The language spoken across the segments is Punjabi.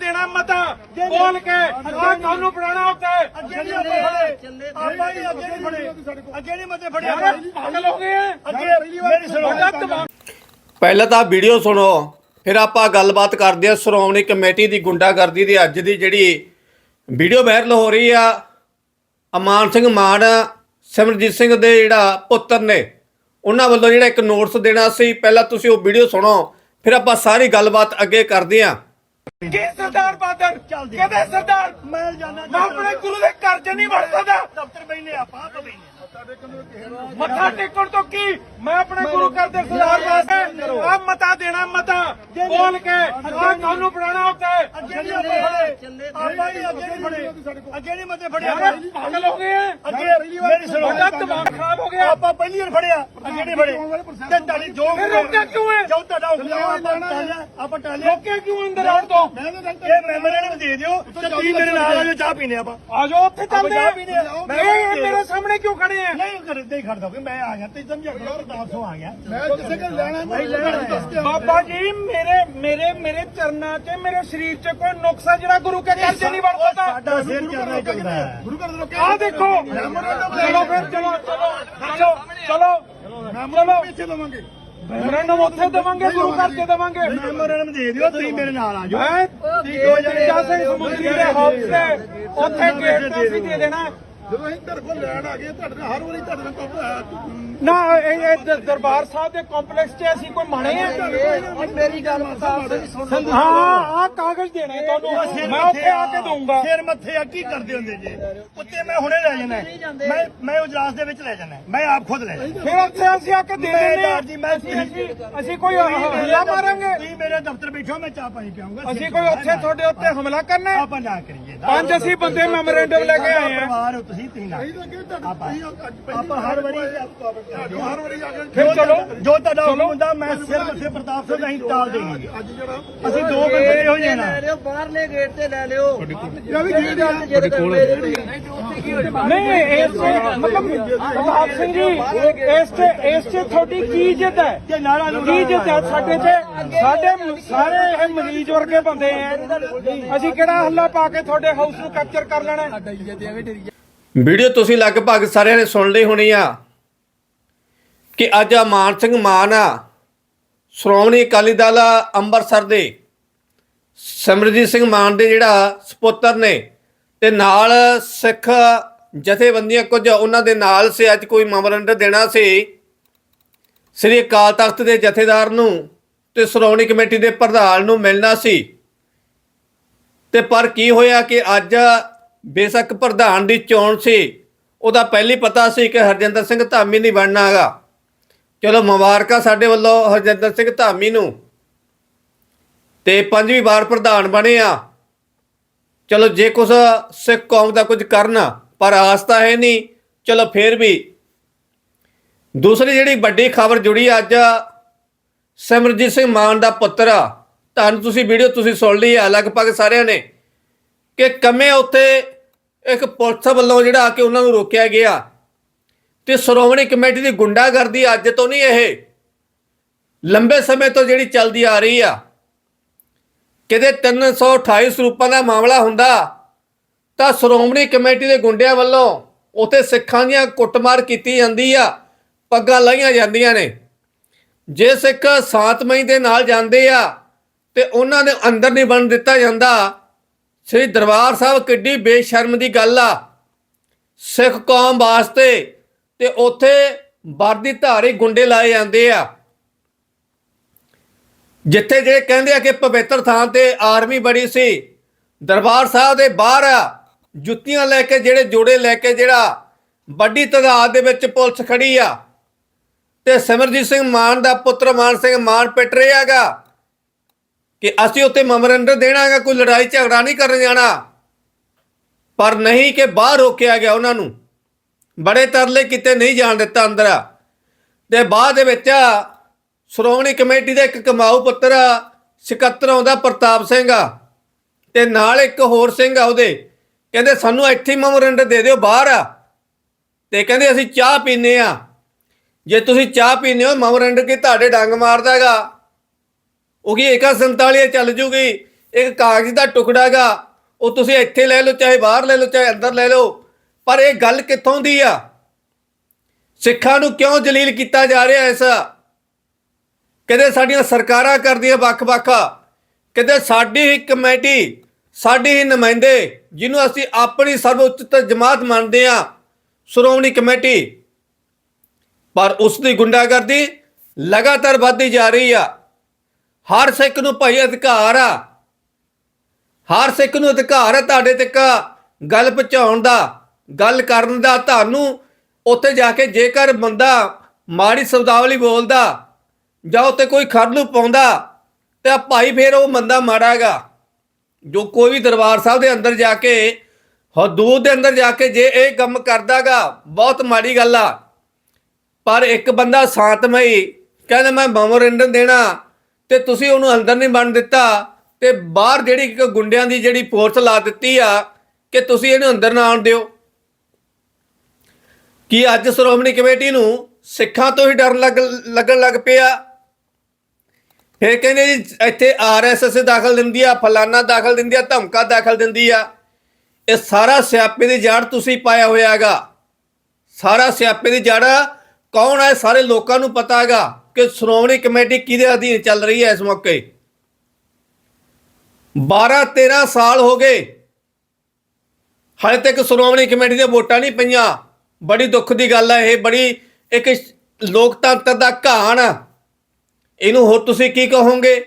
ਦੇਣਾ ਮਤਾ। ਬੋਲ ਕੇ ਆ ਤੁਹਾਨੂੰ ਪੜਾਣਾ ਉੱਤੇ ਅੱਗੇ ਨਹੀਂ ਆਪਾਂ ਫੜੇ ਆਪਾਂ ਹੀ ਅੱਗੇ ਨਹੀਂ ਫੜੇ ਅੱਗੇ ਨਹੀਂ ਮਤੇ ਫੜੇ ਪਾਗਲ ਹੋ ਗਏ ਆ। ਅੱਗੇ ਮੇਰੀ ਸੁਣੋ। ਪਹਿਲਾਂ ਤਾਂ ਵੀਡੀਓ ਸੁਣੋ ਫਿਰ ਆਪਾਂ ਗੱਲਬਾਤ ਕਰਦੇ ਹਾਂ ਸ਼੍ਰੋਮਣੀ ਕਮੇਟੀ ਦੀ ਗੁੰਡਾਗਰਦੀ ਦੀ ਅੱਜ ਦੀ ਜਿਹੜੀ ਵੀਡੀਓ ਵਾਇਰਲ ਹੋ ਰਹੀ ਆ। ਅਮਾਨ ਸਿੰਘ ਮਾਨ ਸਿਮਰਜੀਤ ਸਿੰਘ ਦੇ ਜਿਹੜਾ ਪੁੱਤਰ ਨੇ ਉਹਨਾਂ ਵੱਲੋਂ ਜਿਹੜਾ ਇੱਕ ਨੋਟਿਸ ਦੇਣਾ ਸੀ। ਪਹਿਲਾਂ ਤੁਸੀਂ ਉਹ ਵੀਡੀਓ ਸੁਣੋ ਫਿਰ ਆਪਾਂ ਸਾਰੀ ਗੱਲਬਾਤ ਅੱਗੇ ਕਰਦੇ ਹਾਂ। ਕੀ ਸਰਦਾਰ ਬਾਦਲ? ਕਿਹਦੇ ਸਰਦਾਰ ਮੈਂ ਜਾਣਾ ਮੈਂ ਆਪਣੇ ਗੁਰੂ ਦੇ 'ਚ ਨਹੀਂ ਵੜ ਸਕਦਾ। ਦਫ਼ਤਰ ਬੈਨੇ ਆਪਾਂ ਆਪ ਬੈਨੇ ਮੱਥਾ ਟੇਕਣ ਤੋਂ ਕੀ? ਮੈਂ ਆਪਣੇ ਗੁਰੂ ਘਰ ਦੇ ਸਰਦਾਰ ਵਾਸਤੇ ਆ ਮਤਾ ਦੇਣਾ ਮਤਾ ਬੋਲ ਕੇ ਆ ਤੁਹਾਨੂੰ ਪੜਾਣਾ ਉੱਤੇ ਅੱਗੇ ਨਹੀਂ ਆਪਾਂ ਫੜੇ ਆਪਾਂ ਹੀ ਅੱਗੇ ਨਹੀਂ ਫੜੇ ਅੱਗੇ ਨਹੀਂ ਮਤੇ ਫੜੇ ਯਾਰ ਪਾਗਲ ਹੋ ਗਏ ਆ। ਅੱਗੇ ਮੇਰੀ ਸੁਣੋ। ਵੱਡਾ ਦਿਮਾਗ ਖਰਾਬ ਹੋ ਗਿਆ। ਆਪਾਂ ਪਹਿਲੀ ਵਾਰ ਫੜਿਆ। ਅੱਗੇ ਨਹੀਂ ਫੜੇ। ਤੇ ਤੁਹਾਡੀ ਜੋ ਰੋਕਿਆ ਕਿਉਂ ਹੈ? ਜੋ ਤੁਹਾਡਾ ਹੁਕਮ ਆਪਾਂ ਟਾਲਿਆ ਲੋਕੇ ਕਿਉਂ ਅੰਦਰ ਆਉਣ ਤੋਂ? ਇਹ ਮੈਂਬਰਾਂ ਨੂੰ ਦੇ ਦਿਓ। ਤੇ ਤੁਸੀਂ ਮੇਰੇ ਨਾਲ ਆ ਜਾਓ ਚਾਹ ਪੀਣੇ ਆਪਾਂ। ਆ ਜਾਓ ਉੱਥੇ ਚੱਲਦੇ ਆ ਚਾਹ ਪੀਣੇ ਆ। ਮੈਂ ਇਹ ਮੇਰੇ ਸਾਹਮਣੇ ਕਿਉਂ ਖੜੇ ਆ? ਨਹੀਂ ਕਰ ਦੇ ਖੜਦਾ ਕਿ ਮੈਂ ਆ ਗਿਆ ਤੇ ਸਮਝਿਆ ਕਰੋ ਪ੍ਰਤਾਪ ਸਿੰਘ ਆ ਗਿਆ। ਮੈਂ ਕਿਸੇ ਕੋਲ ਲੈਣਾ ਨਹੀਂ ਲੈਣਾ ਬਾਬਾ ਜੀ ਮੇਰੇ ਮੇਰੇ ਮੇਰੇ ਚਰਨਾਂ 'ਚ ਮੇਰੇ ਸਰੀਰ 'ਚ ਕੋਈ ਨੁਕਸ ਹੈ ਜਿਹੜਾ ਗੁਰੂ ਕੇ ਘਰ 'ਚ ਨਹੀਂ ਵੜ ਸਕਦਾ ਸਾਡਾ ਸਿਰ ਚੜਨਾ ਚਾਹੀਦਾ ਹੈ। ਗੁਰੂ ਘਰ ਦੇ ਆ ਦੇਖੋ। ਚਲੋ ਫਿਰ ਚਲੋ ਚਲੋ ਚਲੋ ਚਲੋ। ਚਲੋ। ਪਿੱਛੇ ਲਵਾਂਗੇ ਮੈਮੋਰੰਡਮ ਉੱਥੇ ਦੇਵਾਂਗੇ ਗੁਰੂ ਘਰ 'ਚ ਦੇਵਾਂਗੇ। ਮੈਮੋਰੰਡਮ ਦੇ ਦਿਓ ਤੁਸੀਂ ਮੇਰੇ ਨਾਲ ਆ ਜਾਓ। ਮੈਂ ਦੋ ਜਣੇ ਸਿੰਘ ਸਮੁੰਦਰੀ ਦੇ ਹਾਊਸ ਤੇ ਉੱਥੇ ਗੇਟ ਤੇ ਅਸੀਂ ਦੇ ਦੇਣਾ। ਜਦੋਂ ਅਸੀਂ ਤੁਹਾਡੇ ਕੋਲ ਲੈਣ ਆ ਗਏ ਤੁਹਾਡੇ ਨਾਲ ਹਰ ਵਾਰੀ ਤੁਹਾਡੇ ਨਾਲ ਕੰਮ ਨਾ ਇਹ ਇਹ ਦ- ਦਰਬਾਰ ਸਾਹਿਬ ਦੇ ਕੰਪਲੈਕਸ 'ਚ ਅਸੀਂ ਕੋਈ ਮਾਣੇ ਆ? ਮੇਰੀ ਗੱਲ ਸੁਣ ਹਾਂ ਆ ਕਾਗਜ਼ ਦੇਣਾ ਤੁਹਾਨੂੰ। ਮੈਂ ਉੱਥੇ ਆ ਕੇ ਦਊਂਗਾ। ਸਿਰ ਮੱਥੇ ਆ ਕੀ ਕਰਦੇ ਹੁੰਦੇ ਜੀ? ਉੱਤੇ ਮੈਂ ਹੁਣੇ ਲੈ ਜਾਣਾ। ਹੈ। ਮੈਂ ਮੈਂ ਉਜਲਾਸ ਦੇ ਵਿੱਚ ਲੈ ਜਾਣਾ। ਹੈ। ਮੈਂ ਆਪ ਖੁਦ ਲੈ ਜਾਣਾ। ਫਿਰ ਉੱਥੇ ਅਸੀਂ ਆ ਕੇ ਦੇ ਦਿੰਦੇ ਮੈਂ ਆ ਜੀ ਮੈਂ ਅਸੀਂ ਅਸੀਂ ਕੋਈ ਹਮਲਾ ਮਾਰਾਂਗੇ। ਤੁਸੀਂ ਮੇਰੇ ਦਫ਼ਤਰ ਬੈਠੋ ਮੈਂ ਚਾਹ ਪਾਣੀ ਪਿਆਉਂਗਾ। ਅਸੀਂ ਕੋਈ ਉੱਥੇ ਤੁਹਾਡੇ ਉੱਤੇ ਹਮਲਾ ਕਰਨਾ ਹੈ? ਆਪਾਂ ਨਾ ਕਰੀਏ। ਪੰਜ ਅਸੀਂ ਬੰਦੇ ਮੈਮੋਰੈਂਡਮ ਲੈ ਕੇ ਆਏ ਆ। ਪਰਿਵਾਰ ਹੋ ਤੁਸੀਂ ਤੁਸੀਂ ਨਾ ਆਪਾਂ ਆਪਾਂ ਹਰ ਵਾਰੀ ਹਰ ਵਾਰੀ ਆ ਫਿਰ ਚਲੋ। ਜੋ ਤੁਹਾਡਾ ਹੁਕਮ ਹੁੰਦਾ ਮੈਂ ਸਿਰ ਮੱਥੇ ਪ੍ਰਤਾਪ ਸਿੰਘ ਅਸੀਂ ਟਾਲ ਦੇਵਾਂਗੇ ਅਸੀਂ ਦੋ ਬੰਦੇ ਹੋ ਜਾਣਾ ਲੈ ਲਿਓ ਬਾਹਰਲੇ ਗੇਟ ਤੇ ਲੈ ਲਿਓ। ਨਹੀਂ ਇਸ ਤੇ ਮਤਲਬ ਪ੍ਰਤਾਪ ਸਿੰਘ ਜੀ ਇਸ ਤੇ ਇਸ ਤੇ ਤੁਹਾਡੀ ਕੀ ਇੱਜ਼ਤ ਹੈ? ਤੇ ਨਾਰਾ ਕੀ ਇੱਜ਼ਤ ਹੈ? ਸਾਡੇ ਤੇ ਸਾਡੇ ਸਾਰੇ ਇਹ ਮਰੀਜ਼ ਵਰਗੇ ਬੰਦੇ ਆ ਅਸੀਂ ਕਿਹੜਾ ਹੱਲਾ ਪਾ ਕੇ ਤੁਹਾਡੇ ਹਾਊਸ ਨੂੰ ਕੈਪਚਰ ਕਰ ਲੈਣਾ ਹੈ? ਵੀਡੀਓ ਤੁਸੀਂ ਲਗਭਗ ਸਾਰਿਆਂ ਨੇ ਸੁਣ ਲਈ ਹੋਣੀ ਆ ਕਿ ਅੱਜ ਮਾਨ ਸਿੰਘ ਮਾਨ ਆ, ਸ਼੍ਰੋਮਣੀ ਅਕਾਲੀ ਦਲ ਅੰਮ੍ਰਿਤਸਰ ਦੇ। ਸਿਮਰਜੀਤ ਸਿੰਘ ਮਾਨ ਦੇ ਜਿਹੜਾ ਸਪੁੱਤਰ ਨੇ ਤੇ ਨਾਲ ਸਿੱਖ ਜਥੇਬੰਦੀਆਂ ਕੁਝ ਉਹਨਾਂ ਦੇ ਨਾਲ ਸੀ, ਅੱਜ ਕੋਈ ਮੈਮੋਰੰਡਮ ਦੇਣਾ ਸੀ। ਸ੍ਰੀ ਅਕਾਲ ਤਖਤ ਦੇ ਜਥੇਦਾਰ ਨੂੰ ਤੇ ਸ਼੍ਰੋਮਣੀ ਕਮੇਟੀ ਦੇ ਪ੍ਰਧਾਨ ਨੂੰ ਮਿਲਣਾ ਸੀ। ਤੇ ਪਰ ਕੀ ਹੋਇਆ ਕਿ ਅੱਜ ਬੇਸ਼ੱਕ ਪ੍ਰਧਾਨ ਦੀ ਚੋਣ ਸੀ, ਉਹਦਾ ਪਹਿਲੀ ਪਤਾ ਸੀ ਕਿ ਹਰਜਿੰਦਰ ਸਿੰਘ ਧਾਮੀ ਨਹੀਂ ਬਣਨਾ ਹੈਗਾ। ਚਲੋ ਮੁਬਾਰਕਾਂ ਸਾਡੇ ਵੱਲੋਂ ਹਰਜਿੰਦਰ ਸਿੰਘ ਧਾਮੀ ਨੂੰ। ਤੇ ਪੰਜਵੀਂ ਵਾਰ ਪ੍ਰਧਾਨ ਬਣੇ ਆ। ਚਲੋ ਜੇ ਕੁਛ ਸਿੱਖ ਕੌਮ ਦਾ ਕੁਝ ਕਰਨਾ, ਪਰ ਆਸ ਤਾਂ ਹੈ ਨਹੀਂ, ਚਲੋ ਫੇਰ ਵੀ। ਦੂਸਰੀ ਜਿਹੜੀ ਵੱਡੀ ਖਬਰ ਜੁੜੀ ਅੱਜ, ਸਿਮਰਜੀਤ ਸਿੰਘ ਮਾਨ ਦਾ ਪੁੱਤਰ ਆ। ਤੁਹਾਨੂੰ ਤੁਸੀਂ ਵੀਡੀਓ ਤੁਸੀਂ ਸੁਣ ਲਈ ਆ, ਲਗਭਗ ਸਾਰਿਆਂ ਨੇ। ਕਿ ਕਮੇ ਉੱਤੇ ਇੱਕ ਪੁਲਿਸ ਵੱਲੋਂ ਜਿਹੜਾ ਆ ਕੇ ਉਹਨਾਂ ਨੂੰ ਰੋਕਿਆ ਗਿਆ। ਤੇ ਸ਼੍ਰੋਮਣੀ ਕਮੇਟੀ ਦੀ ਗੁੰਡਾਗਰਦੀ ਅੱਜ ਤੋਂ ਨਹੀਂ ਇਹ। ਲੰਬੇ ਸਮੇਂ ਤੋਂ ਜਿਹੜੀ ਚੱਲਦੀ ਆ ਰਹੀ ਆ। ਕਿਤੇ 328 ਸਰੂਪਾਂ ਦਾ ਮਾਮਲਾ ਹੁੰਦਾ, ਤਾਂ ਸ਼੍ਰੋਮਣੀ ਕਮੇਟੀ ਦੇ ਗੁੰਡਿਆਂ ਵੱਲੋਂ ਉਥੇ ਸਿੱਖਾਂ ਦੀਆਂ ਕੁੱਟਮਾਰ ਕੀਤੀ ਜਾਂਦੀ ਆ, ਪੱਗਾਂ ਲਾਈਆਂ ਜਾਂਦੀਆਂ ਨੇ। ਜੇ ਸਿੱਖ ਸਾਤਮਈ ਦੇ ਨਾਲ ਜਾਂਦੇ ਆ, ਤੇ ਉਹਨਾਂ ਦੇ ਅੰਦਰ ਨਹੀਂ ਬਣ ਦਿੱਤਾ ਜਾਂਦਾ ਸ੍ਰੀ ਦਰਬਾਰ ਸਾਹਿਬ ਕਿੱਡੀ ਬੇਸ਼ਰਮ ਦੀ ਗੱਲ ਆ। ਸਿੱਖ ਕੌਮ ਵਾਸਤੇ ਤੇ ਉੱਥੇ ਵਰਦੀ ਧਾਰੀ ਗੁੰਡੇ ਲਾਏ ਜਾਂਦੇ ਆ। ਜਿੱਥੇ ਜਿਹੜੇ ਕਹਿੰਦੇ ਆ ਕਿ ਪਵਿੱਤਰ ਥਾਂ ਤੇ ਆਰਮੀ ਬੜੀ ਸੀ, ਦਰਬਾਰ ਸਾਹਿਬ ਦੇ ਬਾਹਰ ਜੁੱਤੀਆਂ ਲੈ ਕੇ ਜਿਹੜੇ ਜੋੜੇ ਲੈ ਕੇ ਜਿਹੜਾ ਵੱਡੀ ਤਾਦਾਦ ਦੇ ਵਿੱਚ ਪੁਲਿਸ ਖੜੀ ਆ। ਤੇ ਸਿਮਰਜੀਤ ਸਿੰਘ ਮਾਨ ਦਾ ਪੁੱਤਰ ਮਾਨ ਸਿੰਘ ਮਾਨ ਪਿੱਟ ਰਿਹਾ ਹੈਗਾ। ਕਿ ਅਸੀਂ ਉੱਥੇ ਮੈਮੋਰੰਡਮ ਦੇਣਾ ਹੈਗਾ ਕੋਈ ਲੜਾਈ ਝਗੜਾ ਨਹੀਂ ਕਰਨ ਜਾਣਾ। ਪਰ ਨਹੀਂ ਕਿ ਬਾਹਰ ਰੋਕਿਆ ਗਿਆ ਉਹਨਾਂ ਨੂੰ। ਬੜੇ ਤਰਲੇ ਕਿਤੇ ਨਹੀਂ ਜਾਣ ਦਿੱਤਾ ਅੰਦਰ। ਤੇ ਬਾਅਦ ਦੇ ਵਿੱਚ ਸ਼੍ਰੋਮਣੀ ਕਮੇਟੀ ਦਾ ਇੱਕ ਕਮਾਊ ਪੁੱਤਰ ਸਕੱਤਰ ਆਉਂਦਾ, ਪ੍ਰਤਾਪ ਸਿੰਘ। ਆ ਤੇ ਨਾਲ ਇੱਕ ਹੋਰ ਸਿੰਘ ਆ ਉਹਦੇ। ਕਹਿੰਦੇ, ਸਾਨੂੰ ਇੱਥੇ ਮੈਮੋਰੰਡਮ ਦੇ ਦਿਓ ਬਾਹਰ। ਆ ਤੇ ਕਹਿੰਦੇ, ਅਸੀਂ ਚਾਹ ਪੀਨੇ ਆ ਜੇ ਤੁਸੀਂ ਚਾਹ ਪੀਨੇ ਹੋ ਮੈਮੋਰੰਡਮ ਕੀ ਤੁਹਾਡੇ ਡੰਗ ਮਾਰਦਾ ਹੈਗਾ ਉਹ ਕੀ ਏਕਾ 47 ਚੱਲ ਜੂਗੀ? ਇੱਕ ਕਾਗਜ਼ ਦਾ ਟੁਕੜਾ ਗਾ ਉਹ ਤੁਸੀਂ ਇੱਥੇ ਲੈ ਲਓ, ਚਾਹੇ ਬਾਹਰ ਲੈ ਲਓ, ਚਾਹੇ ਅੰਦਰ ਲੈ ਲਓ, ਪਰ ਇਹ ਗੱਲ ਕਿੱਥੋਂ ਦੀ ਆ? ਸਿੱਖਾਂ ਨੂੰ ਕਿਉਂ ਜਲੀਲ ਕੀਤਾ ਜਾ ਰਿਹਾ ਐਸਾ ਕਦੇ ਸਾਡੀਆਂ ਸਰਕਾਰਾਂ ਕਰਦੀਆਂ ਵੱਖ-ਵੱਖ ਕਦੇ ਸਾਡੀ ਹੀ ਕਮੇਟੀ, ਸਾਡੀ ਹੀ ਨੁਮਾਇੰਦੇ, ਜਿਹਨੂੰ ਅਸੀਂ ਆਪਣੀ ਸਰਵਉੱਚ ਜਮਾਤ ਮੰਨਦੇ ਆ ਸ਼੍ਰੋਮਣੀ ਕਮੇਟੀ। ਪਰ ਉਸ ਦੀ ਗੁੰਡਾਗਰਦੀ ਲਗਾਤਾਰ ਵੱਧਦੀ ਜਾ ਰਹੀ ਆ। ਹਰ ਸਿੱਖ ਨੂੰ ਭਾਈ ਅਧਿਕਾਰ ਆ। ਹਰ ਸਿੱਖ ਨੂੰ ਅਧਿਕਾਰ ਹੈ ਤੁਹਾਡੇ ਤੱਕ ਗੱਲ ਪਹੁੰਚਾਉਣ ਦਾ, ਗੱਲ ਕਰਨ ਦਾ, ਤੁਹਾਨੂੰ ਉੱਥੇ ਜਾ ਕੇ ਜੇਕਰ ਬੰਦਾ ਮਾੜੀ ਸ਼ਬਦਾਵਲੀ ਬੋਲਦਾ ਜਾਂ ਉੱਤੇ ਕੋਈ ਖਰਲੂ ਪਾਉਂਦਾ, ਤੇ ਭਾਈ ਫੇਰ ਉਹ ਬੰਦਾ ਮਾੜਾਗਾ ਜੋ ਕੋਈ ਵੀ ਦਰਬਾਰ ਸਾਹਿਬ ਦੇ ਅੰਦਰ ਜਾ ਕੇ, ਹਦੂਦ ਦੇ ਅੰਦਰ ਜਾ ਕੇ ਜੇ ਇਹ ਕੰਮ ਕਰਦਾਗਾ, ਬਹੁਤ ਮਾੜੀ ਗੱਲ ਆ। ਪਰ ਇੱਕ ਬੰਦਾ ਸ਼ਾਂਤਮਈ, ਕਹਿੰਦਾ ਮੈਂ ਮੈਮੋਰੈਂਡਮ ਦੇਣਾ ਤੇ ਤੁਸੀਂ ਉਹਨੂੰ ਅੰਦਰ ਨਹੀਂ ਬਣ ਦਿੱਤਾ ਤੇ ਬਾਹਰ ਜਿਹੜੀ ਇੱਕ ਗੁੰਡਿਆਂ ਦੀ ਜਿਹੜੀ ਫੋਰਸ ਲਾ ਦਿੱਤੀ ਆ ਕਿ ਤੁਸੀਂ ਇਹਨੂੰ ਅੰਦਰ ਨਾ ਆਉਣ ਦਿਓ। ਕੀ ਅੱਜ ਸ਼੍ਰੋਮਣੀ ਕਮੇਟੀ ਨੂੰ ਸਿੱਖਾਂ ਤੋਂ ਹੀ ਡਰ ਲੱਗ, ਲੱਗਣ ਲੱਗ ਪਿਆ? ਫਿਰ ਕਹਿੰਦੇ ਜੀ, ਇੱਥੇ ਆਰਐਸਐਸ ਦਾਖਲ ਦਿੰਦੀ ਆ, ਫਲਾਨਾ ਦਾਖਲ ਦਿੰਦੀ ਆ, ਧਮਕਾ ਦਾਖਲ ਦਿੰਦੀ ਆ। ਇਹ ਸਾਰਾ ਸਿਆਪੇ ਦੀ ਜੜ ਤੁਸੀਂ ਪਾਇਆ ਹੋਇਆ ਹੈਗਾ। ਸਾਰਾ ਸਿਆਪੇ ਦੀ ਜੜ ਕੌਣ ਹੈ ਸਾਰੇ ਲੋਕਾਂ ਨੂੰ ਪਤਾ ਹੈਗਾ। ਕਿ ਸ਼੍ਰੋਮਣੀ ਕਮੇਟੀ ਕਿਹਦੇ ਅਧੀਨ ਚੱਲ ਰਹੀ ਹੈ ਇਸ ਮੌਕੇ? 12 13 ਸਾਲ ਹੋ ਗਏ। ਹਾਲੇ ਤੱਕ ਸ਼੍ਰੋਮਣੀ ਕਮੇਟੀ ਦੀਆਂ ਵੋਟਾਂ ਨਹੀਂ ਪਈਆਂ। ਬੜੀ ਦੁੱਖ ਦੀ ਗੱਲ ਹੈ ਇਹ, ਬੜੀ ਇੱਕ ਲੋਕਤੰਤਰ ਦਾ ਘਾਣ ਇਹਨੂੰ ਹੋਰ ਤੁਸੀਂ ਕੀ ਕਹੋਗੇ?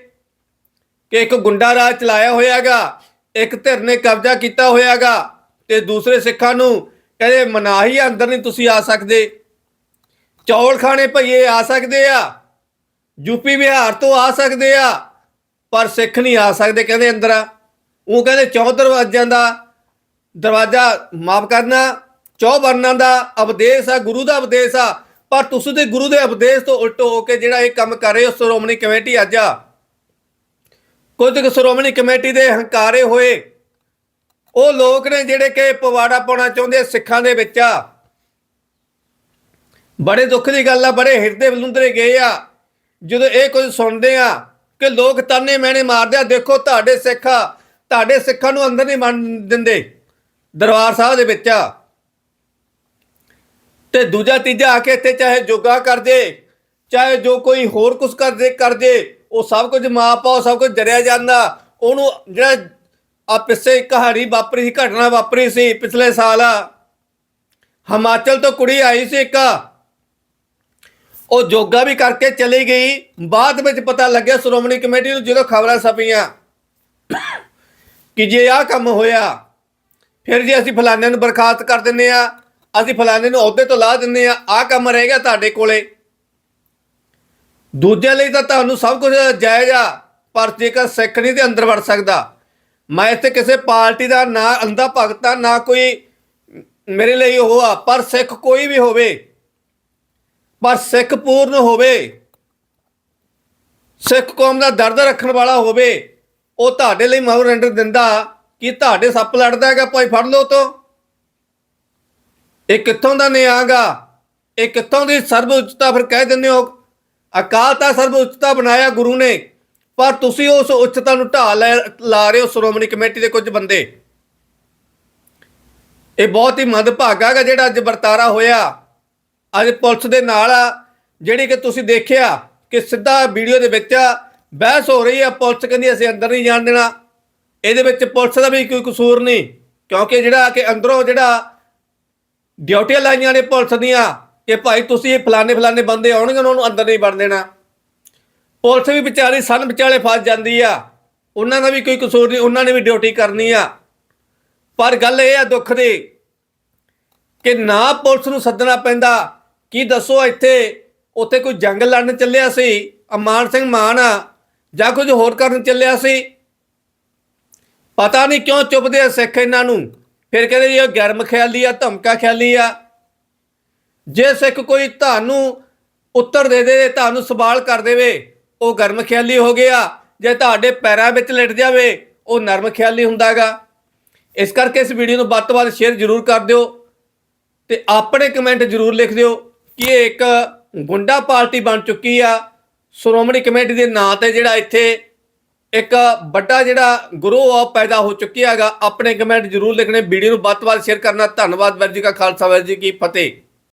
ਕਿ ਇੱਕ ਗੁੰਡਾ ਰਾਜ ਚਲਾਇਆ ਹੋਇਆਗਾ, ਇੱਕ ਧਿਰ ਨੇ ਕਬਜ਼ਾ ਕੀਤਾ ਹੋਇਆਗਾ ਤੇ ਦੂਸਰੇ ਸਿੱਖਾਂ ਨੂੰ ਕਹਿੰਦੇ ਮਨਾਹੀ ਅੰਦਰ ਨਹੀਂ ਤੁਸੀਂ ਆ ਸਕਦੇ। ਚੌਲ ਖਾਣੇ ਭਈਏ ਆ ਸਕਦੇ ਆ। ਯੂਪੀ ਬਿਹਾਰ ਤੋਂ ਆ ਸਕਦੇ ਆ, ਪਰ ਸਿੱਖ ਨਹੀਂ ਆ ਸਕਦੇ ਕਹਿੰਦੇ ਅੰਦਰ। ਉਹ ਕਹਿੰਦੇ ਚੌ ਦਰਵਾਜ਼ਿਆਂ ਦਾ ਦਰਵਾਜ਼ਾ ਮਾਫ ਕਰਨਾ, ਚੌ ਵਰਨਾਂ ਦਾ ਉਪਦੇਸ਼ ਆ, ਗੁਰੂ ਦਾ ਉਪਦੇਸ਼ ਆ। ਪਰ ਤੁਸੀਂ ਤੇ ਗੁਰੂ ਦੇ ਉਪਦੇਸ਼ ਤੋਂ ਉਲਟ ਹੋ ਕੇ ਜਿਹੜਾ ਇਹ ਕੰਮ ਕਰ ਰਹੇ ਹੋ, ਸ਼੍ਰੋਮਣੀ ਕਮੇਟੀ ਅੱਜ ਆ। ਕੁਝ ਕੁ ਸ਼੍ਰੋਮਣੀ ਕਮੇਟੀ ਦੇ ਹੰਕਾਰੇ ਹੋਏ। ਉਹ ਲੋਕ ਨੇ ਜਿਹੜੇ ਕਿ ਪਵਾੜਾ ਪਾਉਣਾ ਚਾਹੁੰਦੇ ਸਿੱਖਾਂ ਦੇ ਵਿੱਚ ਆ। ਬੜੇ ਦੁੱਖ ਦੀ ਗੱਲ ਆ, ਬੜੇ ਹਿਰਦੇ ਬਲੁੰਦਰੇ ਗਏ ਆ। ਜਦੋਂ ਇਹ ਕੁਝ ਸੁਣਦੇ ਆ ਕਿ ਲੋਕ ਤਾਨੇ ਮੈਨੇ ਮਾਰਦੇ ਆ, ਦੇਖੋ ਤੁਹਾਡੇ ਸਿੱਖ ਤੁਹਾਡੇ ਸਿੱਖਾਂ ਨੂੰ ਅੰਦਰ ਨਹੀਂ ਮੰਨ ਦਿੰਦੇ ਦਰਬਾਰ ਸਾਹਿਬ ਦੇ ਵਿੱਚ ਆ। ਤੇ ਦੂਜਾ ਤੀਜਾ ਆ ਕੇ ਇੱਥੇ ਚਾਹੇ ਜੋਗਾ ਕਰ ਜੇ, ਚਾਹੇ ਜੋ ਕੋਈ ਹੋਰ ਕੁਝ ਕਰ ਦੇ ਕਰ ਜੇ, ਉਹ ਸਭ ਕੁਝ ਮਾਂ ਪਾਓ ਸਭ ਕੁਝ ਜਰਿਆ ਜਾਂਦਾ। ਉਹਨੂੰ ਜਿਹੜਾ ਆ ਪਿੱਛੇ ਕਹਾਣੀ ਵਾਪਰੀ ਸੀ, ਘਟਨਾ ਵਾਪਰੀ ਸੀ ਪਿਛਲੇ ਸਾਲ। ਹਿਮਾਚਲ ਤੋਂ ਕੁੜੀ ਆਈ ਸੀ ਇੱਕ। ਉਹ ਜੋਗਾ ਵੀ ਕਰਕੇ ਚਲੀ ਗਈ। ਬਾਅਦ ਵਿੱਚ ਪਤਾ ਲੱਗਿਆ ਸ਼੍ਰੋਮਣੀ ਕਮੇਟੀ ਨੂੰ ਜਦੋਂ ਖਬਰਾਂ ਛਪੀਆਂ ਕਿ ਜੇ ਆਹ ਕੰਮ ਹੋਇਆ, ਫਿਰ ਜੇ ਅਸੀਂ ਫਲਾਣੇ ਨੂੰ ਬਰਖਾਸਤ ਕਰ ਦਿੰਨੇ ਆ ਅਸੀਂ ਫਲਾਣੇ ਨੂੰ ਅਹੁਦੇ ਤੋਂ ਲਾ ਦਿੰਨੇ ਆ ਆਹ ਕੰਮ ਰਹਿ ਗਿਆ ਤੁਹਾਡੇ ਕੋਲੇ। ਦੂਜੇ ਲਈ ਤਾਂ ਤੁਹਾਨੂੰ ਸਭ ਕੁਝ ਜਾਇਜ਼ ਆ, ਪਰ ਜੇਕਰ ਸਿੱਖ ਨਹੀਂ ਤੇ ਅੰਦਰ ਵੜ ਸਕਦਾ। ਮੈਂ ਇੱਥੇ ਕਿਸੇ ਪਾਰਟੀ ਦਾ ਨਾ ਅੰਦਾ ਭਗਤਾ ਨਾ ਕੋਈ ਮੇਰੇ ਲਈ ਉਹ ਆ, ਪਰ ਸਿੱਖ ਕੋਈ ਵੀ ਹੋਵੇ ਪਰ ਸਿੱਖ ਪੂਰਨ ਹੋਵੇ, ਸਿੱਖ ਕੌਮ ਦਾ ਦਰਦ ਰੱਖਣ ਵਾਲਾ ਹੋਵੇ, ਉਹ ਤੁਹਾਡੇ ਲਈ ਮੈਮੋਰੈਂਡਮ ਦਿੰਦਾ ਕਿ ਤੁਹਾਡੇ ਸੱਪ ਲੜਦਾ ਹੈਗਾ, ਭਾਈ ਫੜ ਲਓ ਤੋਂ ਇਹ ਕਿੱਥੋਂ ਦਾ ਨਿਆਂਗਾ ਇਹ ਕਿੱਥੋਂ ਦੀ ਸਰਬ ਉੱਚਤਾ ਫਿਰ ਕਹਿ ਦਿੰਦੇ ਹੋ? ਅਕਾਲ ਤਾਂ ਸਰਬ ਉੱਚਤਾ ਬਣਾਇਆ ਗੁਰੂ ਨੇ, ਪਰ ਤੁਸੀਂ ਉਸ ਉੱਚਤਾ ਨੂੰ ਢਾਹ ਲੈ, ਲਾ ਰਹੇ ਹੋ ਸ਼੍ਰੋਮਣੀ ਕਮੇਟੀ ਦੇ ਕੁਝ ਬੰਦੇ। ਇਹ ਬਹੁਤ ਹੀ ਮੰਦਭਾਗਾ ਜਿਹੜਾ ਅੱਜ ਵਰਤਾਰਾ ਹੋਇਆ। ਅੱਜ ਪੁਲਿਸ ਦੇ ਨਾਲ ਆ, ਜਿਹੜੀ ਕਿ ਤੁਸੀਂ ਦੇਖਿਆ ਕਿ ਸਿੱਧਾ ਵੀਡੀਓ ਦੇ ਵਿੱਚ ਬਹਿਸ ਹੋ ਰਹੀ ਆ, ਪੁਲਿਸ ਕਹਿੰਦੀ ਅਸੀਂ ਅੰਦਰ ਨਹੀਂ ਜਾਣ ਦੇਣਾ। ਇਹਦੇ ਵਿੱਚ ਪੁਲਿਸ ਦਾ ਵੀ ਕੋਈ ਕਸੂਰ ਨਹੀਂ, ਕਿਉਂਕਿ ਜਿਹੜਾ ਕਿ ਅੰਦਰੋਂ ਜਿਹੜਾ ਡਿਊਟੀਆਂ ਲਾਈਆਂ ਨੇ ਪੁਲਿਸ ਦੀਆਂ, ਕਿ ਭਾਈ ਤੁਸੀਂ ਇਹ ਫਲਾਣੇ ਫਲਾਣੇ ਬੰਦੇ ਆਉਣਗੇ, ਉਹਨਾਂ ਨੂੰ ਅੰਦਰ ਨਹੀਂ ਵੜਨ ਦੇਣਾ। ਪੁਲਿਸ ਵੀ ਵਿਚਾਰੀ ਸਨ ਵਿਚਾਲੇ ਫਸ ਜਾਂਦੀ ਆ, ਉਹਨਾਂ ਦਾ ਵੀ ਕੋਈ ਕਸੂਰ ਨਹੀਂ, ਉਹਨਾਂ ਨੇ ਵੀ ਡਿਊਟੀ ਕਰਨੀ ਆ। ਪਰ ਗੱਲ ਇਹ ਆ ਦੁੱਖ ਦੀ ਕਿ ਨਾ ਪੁਲਿਸ ਨੂੰ ਸੱਦਣਾ ਪੈਂਦਾ ਕੀ ਦੱਸੋ ਇੱਥੇ? ਉੱਥੇ ਕੋਈ ਜੰਗ ਲੜਨ ਚੱਲਿਆ ਸੀ? ਅਮਾਨ ਸਿੰਘ ਮਾਨ ਆ, ਜਾਂ ਕੁਝ ਹੋਰ ਕਰਨ ਚੱਲਿਆ ਸੀ? ਪਤਾ ਨਹੀਂ ਕਿਉਂ ਚੁੱਪਦੇ ਆ ਸਿੱਖ ਇਹਨਾਂ ਨੂੰ। ਫਿਰ ਕਹਿੰਦੇ ਜੀ, ਇਹ ਗਰਮ ਖਿਆਲੀ ਆ, ਧਮਕਾ ਖਿਆਲੀ ਆ। ਜੇ ਸਿੱਖ ਕੋਈ ਤੁਹਾਨੂੰ ਉੱਤਰ ਦੇ ਦੇ ਤੁਹਾਨੂੰ ਸਵਾਲ ਕਰ ਦੇਵੇ, ਉਹ ਗਰਮ ਖਿਆਲੀ ਹੋ ਗਿਆ। ਜੇ ਤੁਹਾਡੇ ਪੈਰਾਂ ਵਿੱਚ ਲਿਟ ਜਾਵੇ, ਉਹ ਨਰਮ ਖਿਆਲੀ ਹੁੰਦਾਗਾ। ਇਸ ਕਰਕੇ ਇਸ ਵੀਡੀਓ ਨੂੰ ਵੱਧ ਤੋਂ ਵੱਧ ਸ਼ੇਅਰ ਜ਼ਰੂਰ ਕਰ ਦਿਓ ਤੇ ਆਪਣੇ ਕਮੈਂਟ ਜ਼ਰੂਰ ਲਿਖ ਦਿਓ। ਕਿ ਇਹ ਇੱਕ ਗੁੰਡਾ ਪਾਰਟੀ ਬਣ ਚੁੱਕੀ ਆ? ਸ਼੍ਰੋਮਣੀ ਕਮੇਟੀ ਦੇ ਨਾਂ ਤੇ ਜਿਹੜਾ ਇੱਥੇ ਇੱਕ ਵੱਡਾ ਜਿਹੜਾ ਗਰੋਹ ਆ, ਉਹ ਪੈਦਾ ਹੋ ਚੁੱਕਿਆ ਹੈਗਾ। ਆਪਣੇ ਕਮੈਂਟ ਜਰੂਰ ਲਿਖਣੇ, ਵੀਡੀਓ ਨੂੰ ਵੱਧ ਤੋਂ ਵੱਧ ਸ਼ੇਅਰ ਕਰਨਾ। ਧੰਨਵਾਦ ਵੈਰ ਜੀ ਕਾ ਖਾਲਸਾ ਵੈਰ ਜੀ ਕੀ ਫਤਿਹ।